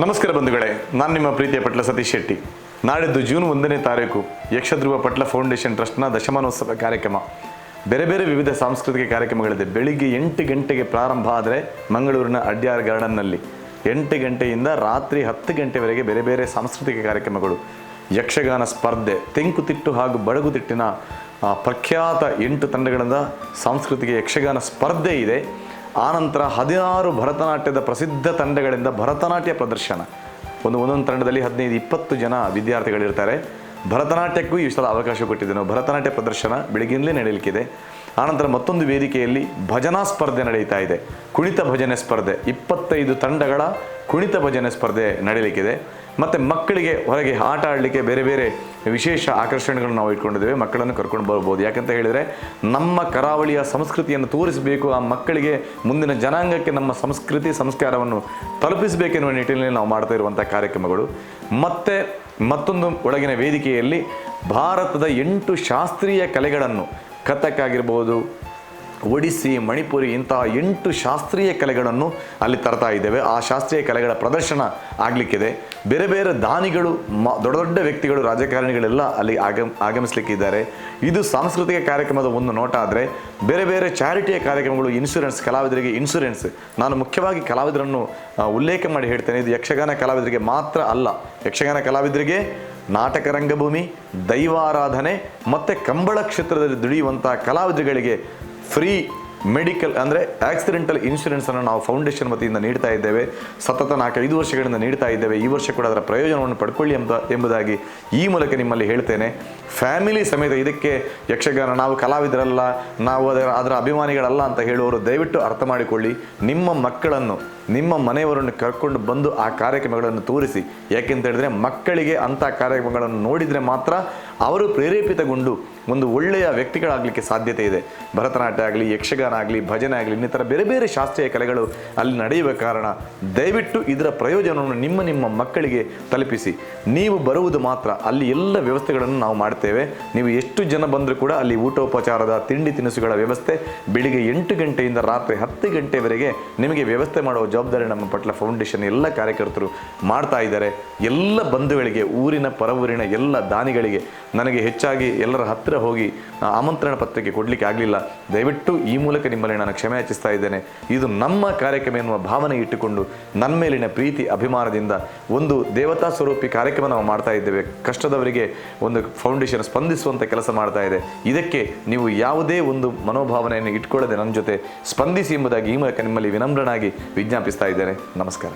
ನಮಸ್ಕಾರ ಬಂಧುಗಳೇ, ನಾನು ನಿಮ್ಮ ಪ್ರೀತಿಯ ಪಟ್ಲ ಸತೀಶ್ ಶೆಟ್ಟಿ. ನಾಡಿದ್ದು ಜೂನ್ ಒಂದನೇ ತಾರೀಕು ಯಕ್ಷಧ್ರುವ ಪಟ್ಲ ಫೌಂಡೇಶನ್ ಟ್ರಸ್ಟ್ನ ದಶಮಾನೋತ್ಸವ ಕಾರ್ಯಕ್ರಮ. ಬೇರೆ ಬೇರೆ ವಿವಿಧ ಸಾಂಸ್ಕೃತಿಕ ಕಾರ್ಯಕ್ರಮಗಳಿದೆ. ಬೆಳಿಗ್ಗೆ ಎಂಟು ಗಂಟೆಗೆ ಪ್ರಾರಂಭ ಆದರೆ ಮಂಗಳೂರಿನ ಅಡ್ಯಾರ್ ಗಾರ್ಡನ್ನಲ್ಲಿ ಎಂಟು ಗಂಟೆಯಿಂದ ರಾತ್ರಿ ಹತ್ತು ಗಂಟೆವರೆಗೆ ಬೇರೆ ಬೇರೆ ಸಾಂಸ್ಕೃತಿಕ ಕಾರ್ಯಕ್ರಮಗಳು. ಯಕ್ಷಗಾನ ಸ್ಪರ್ಧೆ ತೆಂಕುತಿಟ್ಟು ಹಾಗೂ ಬಡಗುತಿಟ್ಟಿನ ಪ್ರಖ್ಯಾತ ಎಂಟು ತಂಡಗಳಿಂದ ಸಾಂಸ್ಕೃತಿಕ ಯಕ್ಷಗಾನ ಸ್ಪರ್ಧೆ ಇದೆ. ಆನಂತರ ಹದಿನಾರು ಭರತನಾಟ್ಯದ ಪ್ರಸಿದ್ಧ ತಂಡಗಳಿಂದ ಭರತನಾಟ್ಯ ಪ್ರದರ್ಶನ. ಒಂದು ಒಂದೊಂದು ತಂಡದಲ್ಲಿ ಹದಿನೈದು, ಇಪ್ಪತ್ತು ಜನ ವಿದ್ಯಾರ್ಥಿಗಳಿರ್ತಾರೆ. ಭರತನಾಟ್ಯಕ್ಕೂ ಈ ಸಲ ಅವಕಾಶ ಕೊಟ್ಟಿದ್ದೆ ನಾವು ಭರತನಾಟ್ಯ ಪ್ರದರ್ಶನ ಬೆಳಗಿನಲ್ಲೇ ನಡೆಯಲಿಕ್ಕಿದೆ. ಆನಂತರ ಮತ್ತೊಂದು ವೇದಿಕೆಯಲ್ಲಿ ಭಜನಾ ಸ್ಪರ್ಧೆ ನಡೀತಾ ಇದೆ. ಕುಣಿತ ಭಜನೆ ಸ್ಪರ್ಧೆ. ಇಪ್ಪತ್ತೈದು ತಂಡಗಳ ಕುಣಿತ ಭಜನೆ ಸ್ಪರ್ಧೆ ನಡೀಲಿಕ್ಕಿದೆ. ಮತ್ತು ಮಕ್ಕಳಿಗೆ ಹೊರಗೆ ಆಟ ಆಡಲಿಕ್ಕೆ ಬೇರೆ ಬೇರೆ ವಿಶೇಷ ಆಕರ್ಷಣೆಗಳನ್ನು ನಾವು ಇಟ್ಕೊಂಡಿದ್ದೇವೆ. ಮಕ್ಕಳನ್ನು ಕರ್ಕೊಂಡು ಬರ್ಬೋದು. ಯಾಕಂತ ಹೇಳಿದರೆ ನಮ್ಮ ಕರಾವಳಿಯ ಸಂಸ್ಕೃತಿಯನ್ನು ತೋರಿಸಬೇಕು. ಆ ಮಕ್ಕಳಿಗೆ ಮುಂದಿನ ಜನಾಂಗಕ್ಕೆ ನಮ್ಮ ಸಂಸ್ಕೃತಿ, ಸಂಸ್ಕಾರವನ್ನು ತಲುಪಿಸಬೇಕೆನ್ನುವ ನಿಟ್ಟಿನಲ್ಲಿ ನಾವು ಮಾಡ್ತಾ ಇರುವಂಥ ಕಾರ್ಯಕ್ರಮಗಳು. ಮತ್ತು ಮತ್ತೊಂದು ಒಳಗಿನ ವೇದಿಕೆಯಲ್ಲಿ ಭಾರತದ ಎಂಟು ಶಾಸ್ತ್ರೀಯ ಕಲೆಗಳನ್ನು ಕಥಕ್ ಆಗಿರ್ಬೋದು ಒಡಿಸ್ಸಿ, ಮಣಿಪುರಿ ಇಂತಹ ಎಂಟು ಶಾಸ್ತ್ರೀಯ ಕಲೆಗಳನ್ನು ಅಲ್ಲಿ ತರ್ತಾ ಇದ್ದೇವೆ. ಆ ಶಾಸ್ತ್ರೀಯ ಕಲೆಗಳ ಪ್ರದರ್ಶನ ಆಗಲಿಕ್ಕಿದೆ. ಬೇರೆ ಬೇರೆ ದಾನಿಗಳು, ಮ, ದೊಡ್ಡ ದೊಡ್ಡ ವ್ಯಕ್ತಿಗಳು, ರಾಜಕಾರಣಿಗಳೆಲ್ಲ ಅಲ್ಲಿ ಆಗಮ್, ಆಗಮಿಸಲಿಕ್ಕಿದ್ದಾರೆ. ಇದು ಸಾಂಸ್ಕೃತಿಕ ಕಾರ್ಯಕ್ರಮದ ಒಂದು ನೋಟ ಆದರೆ, ಬೇರೆ ಬೇರೆ ಚಾರಿಟಿಯ ಕಾರ್ಯಕ್ರಮಗಳು ಇನ್ಶೂರೆನ್ಸ್ ಕಲಾವಿದರಿಗೆ ಇನ್ಶೂರೆನ್ಸ್ ನಾನು ಮುಖ್ಯವಾಗಿ ಕಲಾವಿದರನ್ನು ಉಲ್ಲೇಖ ಮಾಡಿ ಹೇಳ್ತೇನೆ. ಇದು ಯಕ್ಷಗಾನ ಕಲಾವಿದರಿಗೆ ಮಾತ್ರ ಅಲ್ಲ. ಯಕ್ಷಗಾನ ಕಲಾವಿದರಿಗೆ ನಾಟಕ ರಂಗಭೂಮಿ, ದೈವಾರಾಧನೆ, ಮತ್ತು ಕಂಬಳ ಕ್ಷೇತ್ರದಲ್ಲಿ ದುಡಿಯುವಂಥ ಕಲಾವಿದರುಗಳಿಗೆ free ಮೆಡಿಕಲ್, ಅಂದರೆ ಆಕ್ಸಿಡೆಂಟಲ್ ಇನ್ಶೂರೆನ್ಸನ್ನು ನಾವು ಫೌಂಡೇಶನ್ ವತಿಯಿಂದ ನೀಡ್ತಾ ಇದ್ದೇವೆ. ಸತತ ನಾಲ್ಕು ಐದು ವರ್ಷಗಳಿಂದ ನೀಡ್ತಾ ಇದ್ದೇವೆ. ಈ ವರ್ಷ ಕೂಡ ಅದರ ಪ್ರಯೋಜನವನ್ನು ಪಡ್ಕೊಳ್ಳಿ ಅಂತ ಎಂಬುದಾಗಿ ಈ ಮೂಲಕ ನಿಮ್ಮಲ್ಲಿ ಹೇಳ್ತೇನೆ. ಫ್ಯಾಮಿಲಿ ಸಮೇತ ಇದಕ್ಕೆ ಯಕ್ಷಗಾನ, ನಾವು ಕಲಾವಿದರಲ್ಲ, ನಾವು ಅದರ ಅದರ ಅಭಿಮಾನಿಗಳಲ್ಲ ಅಂತ ಹೇಳುವವರು ದಯವಿಟ್ಟು ಅರ್ಥ ಮಾಡಿಕೊಳ್ಳಿ. ನಿಮ್ಮ ಮಕ್ಕಳನ್ನು, ನಿಮ್ಮ ಮನೆಯವರನ್ನು ಕರ್ಕೊಂಡು ಬಂದು ಆ ಕಾರ್ಯಕ್ರಮಗಳನ್ನು ತೋರಿಸಿ. ಯಾಕೆಂತ ಹೇಳಿದ್ರೆ ಮಕ್ಕಳಿಗೆ ಅಂಥ ಕಾರ್ಯಕ್ರಮಗಳನ್ನು ನೋಡಿದರೆ ಮಾತ್ರ ಅವರು ಪ್ರೇರೇಪಿತಗೊಂಡು ಒಂದು ಒಳ್ಳೆಯ ವ್ಯಕ್ತಿಗಳಾಗಲಿಕ್ಕೆ ಸಾಧ್ಯತೆ ಇದೆ. ಭರತನಾಟ್ಯ ಆಗಲಿ, ಯಕ್ಷಗಾನ ಆಗಲಿ, ಭಜನೆ ಆಗಲಿ, ಇನ್ನಿತರ ಬೇರೆ ಬೇರೆ ಶಾಸ್ತ್ರೀಯ ಕಲೆಗಳು ಅಲ್ಲಿ ನಡೆಯುವ ಕಾರಣ ದಯವಿಟ್ಟು ಇದರ ಪ್ರಯೋಜನವನ್ನು ನಿಮ್ಮ ನಿಮ್ಮ ಮಕ್ಕಳಿಗೆ ತಲುಪಿಸಿ. ನೀವು ಬರುವುದು ಮಾತ್ರ, ಅಲ್ಲಿ ಎಲ್ಲ ವ್ಯವಸ್ಥೆಗಳನ್ನು ನಾವು ಮಾಡ್ತೇವೆ. ನೀವು ಎಷ್ಟು ಜನ ಬಂದರೂ ಕೂಡ ಅಲ್ಲಿ ಊಟೋಪಚಾರದ, ತಿಂಡಿ ತಿನಿಸುಗಳ ವ್ಯವಸ್ಥೆ ಬೆಳಿಗ್ಗೆ ಎಂಟು ಗಂಟೆಯಿಂದ ರಾತ್ರಿ ಹತ್ತು ಗಂಟೆವರೆಗೆ ನಿಮಗೆ ವ್ಯವಸ್ಥೆ ಮಾಡುವ ಜವಾಬ್ದಾರಿ ನಮ್ಮ ಪಟ್ಲ ಫೌಂಡೇಶನ್ ಎಲ್ಲ ಕಾರ್ಯಕರ್ತರು ಮಾಡ್ತಾ ಇದ್ದಾರೆ. ಎಲ್ಲ ಬಂಧುಗಳಿಗೆ, ಊರಿನ ಪರವೂರಿನ ಎಲ್ಲ ದಾನಿಗಳಿಗೆ ನನಗೆ ಹೆಚ್ಚಾಗಿ ಎಲ್ಲರ ಹತ್ತಿರ ಹೋಗಿ ಆಮಂತ್ರಣ ಪತ್ರಿಕೆ ಕೊಡಲಿಕ್ಕೆ ಆಗಲಿಲ್ಲ. ದಯವಿಟ್ಟು ಈ ಮೂಲಕ ನಿಮ್ಮಲ್ಲಿ ನಾನು ಕ್ಷಮೆ ಇದ್ದೇನೆ. ಇದು ನಮ್ಮ ಕಾರ್ಯಕ್ರಮ ಎನ್ನುವ ಭಾವನೆ ಇಟ್ಟುಕೊಂಡು ನನ್ನ ಮೇಲಿನ ಪ್ರೀತಿ, ಅಭಿಮಾನದಿಂದ ಒಂದು ದೇವತಾ ಸ್ವರೂಪಿ ಕಾರ್ಯಕ್ರಮ ನಾವು ಮಾಡ್ತಾ ಇದ್ದೇವೆ. ಕಷ್ಟದವರಿಗೆ ಒಂದು ಫೌಂಡೇಶನ್ ಸ್ಪಂದಿಸುವಂಥ ಕೆಲಸ ಮಾಡ್ತಾ ಇದೆ. ಇದಕ್ಕೆ ನೀವು ಯಾವುದೇ ಒಂದು ಮನೋಭಾವನೆಯನ್ನು ಇಟ್ಕೊಳ್ಳದೆ ನನ್ನ ಜೊತೆ ಸ್ಪಂದಿಸಿ ಎಂಬುದಾಗಿ ಈ ಮೂಲಕ ನಿಮ್ಮಲ್ಲಿ ವಿನಮ್ರನಾಗಿ ವಿಜ್ಞಾಪಿಸ್ತಾ ಇದ್ದೇನೆ. ನಮಸ್ಕಾರ.